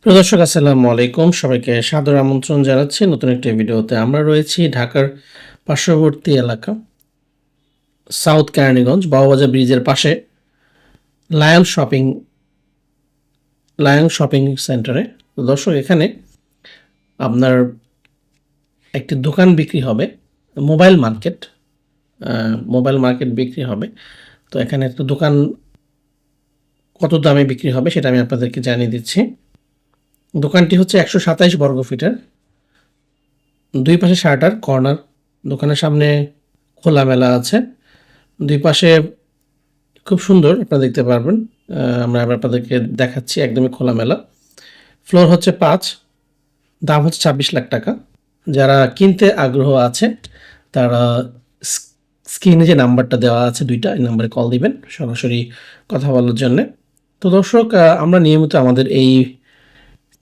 প্রিয় দর্শক, আসসালামু আলাইকুম। সবাইকে সাদর আমন্ত্রণ জানাচ্ছি। নতুন একটি ভিডিওতে আমরা রয়েছি ঢাকার পার্শ্ববর্তী এলাকা, সাউথ কেরানীগঞ্জ, বাবুবাজার ব্রিজের পাশে লায়ন শপিং লায়ন শপিং সেন্টারে। দর্শক, এখানে আপনার একটি দোকান বিক্রি হবে, মোবাইল মার্কেট মোবাইল মার্কেট বিক্রি হবে। তো এখানে একটা দোকান কত দামে বিক্রি হবে সেটা আমি আপনাদেরকে জানিয়ে দিচ্ছি। দোকানটি হচ্ছে একশো সাতাইশ বর্গ ফিটের। দুই পাশে শার্টার কর্নার। দোকানের সামনে খোলামেলা আছে। দুই পাশে খুব সুন্দর, আপনারা দেখতে পারবেন। আমরা আবার আপনাদেরকে দেখাচ্ছি একদমই খোলামেলা। ফ্লোর হচ্ছে পাঁচ, দাম হচ্ছে ছাব্বিশ লাখ টাকা। যারা কিনতে আগ্রহ আছে, তারা স্ক্রিনে যে নাম্বারটা দেওয়া আছে দুইটা, এই নাম্বারে কল দিবেন, সরাসরি কথা বলার জন্যে। তো দর্শক আমরা নিয়মিত আমাদের এই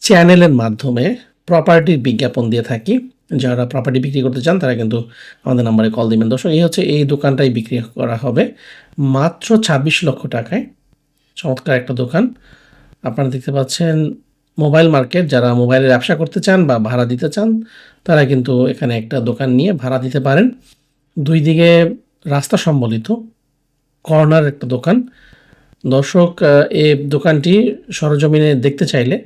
চ্যানেলের মাধ্যমে প্রপার্টির বিজ্ঞাপন দিয়ে থাকি। যারা প্রপার্টি বিক্রি করতে চান, তারা কিন্তু আমাদের নাম্বারে কল দিবেন। দর্শক, এই হচ্ছে এই দোকানটাই বিক্রি করা হবে। মাত্র ছাব্বিশ লক্ষ টাকায় চমৎকার একটা দোকান। আপনারা দেখতে পাচ্ছেন মোবাইল মার্কেট। যারা মোবাইলের ব্যবসা করতে চান বা ভাড়া দিতে চান, তারা কিন্তু এখানে একটা দোকান নিয়ে ভাড়া দিতে পারেন। দুই দিকে রাস্তা সম্বলিত কর্নার একটা দোকান। দর্শক এই দোকানটি সরজমিনে দেখতে চাইলে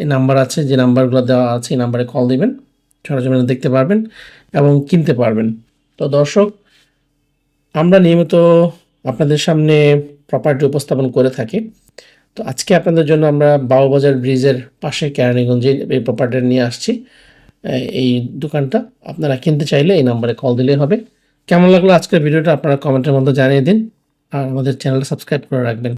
এই নাম্বার আছে, যে নাম্বারগুলো দেওয়া আছে, এই নাম্বারে কল দিবেন সরজমিনে দেখতে পারবেন এবং কিনতে পারবেন। তো দর্শক, আমরা নিয়মিত আপনাদের সামনে প্রপার্টি উপস্থাপন করে থাকি। তো আজকে আপনাদের জন্য আমরা বাউবাজার ব্রিজের পাশে কেরানীগঞ্জে এই প্রপার্টিটা নিয়ে আসছি। এই- দোকানটা আপনারা কিনতে চাইলে এই নাম্বারে কল দিলেই হবে। কেমন লাগল আজকের ভিডিওটা আপনারা কমেন্টের মধ্যে জানিয়ে দিন। আর আমাদের চ্যানেলটা সাবস্ক্রাইব করে রাখবেন।